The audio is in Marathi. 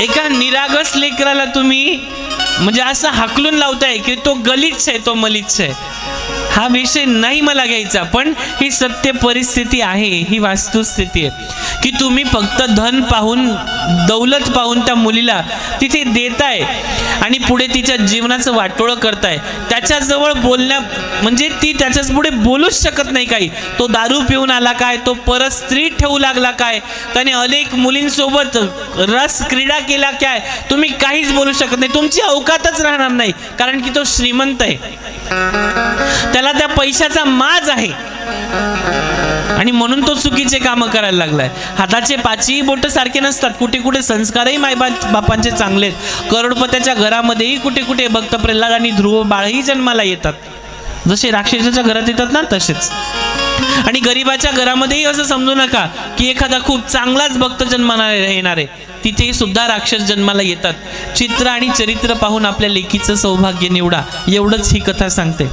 एका निरागस लेकराला तुम्ही म्हणजे असं हाकलून लावताय की तो गलिच्छ आहे तो मलिच्छ आहे. हा विषय नाही मला घ्यायचा पण ही सत्य परिस्थिती आहे ही वास्तुस्थिती आहे. की तुम्ही फक्त धन पाहून दौलत पाहून त्या मुलीला तिथे देत आहे आणि पुढे तिच्या जीवनाचं वाटोळं करताय. त्याच्याजवळ बोलण्या म्हणजे ती त्याच्याच पुढे बोलूच शकत नाही काही. तो दारू पिऊन आला काय? तो परत स्त्री ठेवू लागला काय? त्याने अनेक मुलींसोबत रस क्रीडा केला काय? तुम्ही काहीच बोलू शकत नाही. तुमची अवकातच राहणार नाही कारण की तो श्रीमंत आहे. त्याला त्या पैशाचा माज आहे. आणि म्हणून तो चुकीचे काम करायला लागलाय. हाताचे पाचही बोट सारखे नसतात. कुठे कुठे संस्कारही माय बापांचे चांगले आहेत. करोडपत्याच्या घरामध्येही कुठे कुठे भक्त प्रल्हाद आणि ध्रुव बाळही जन्माला येतात. जसे राक्षसाच्या घरात येतात ना तसेच. आणि गरिबाच्या घरामध्येही असं समजू नका की एखादा खूप चांगलाच भक्त जन्माला येणार आहे तिथेही सुद्धा राक्षस जन्माला येतात. चित्र आणि चरित्र पाहून आपल्या लेखीचं सौभाग्य निवडा. एवढंच ही कथा सांगते.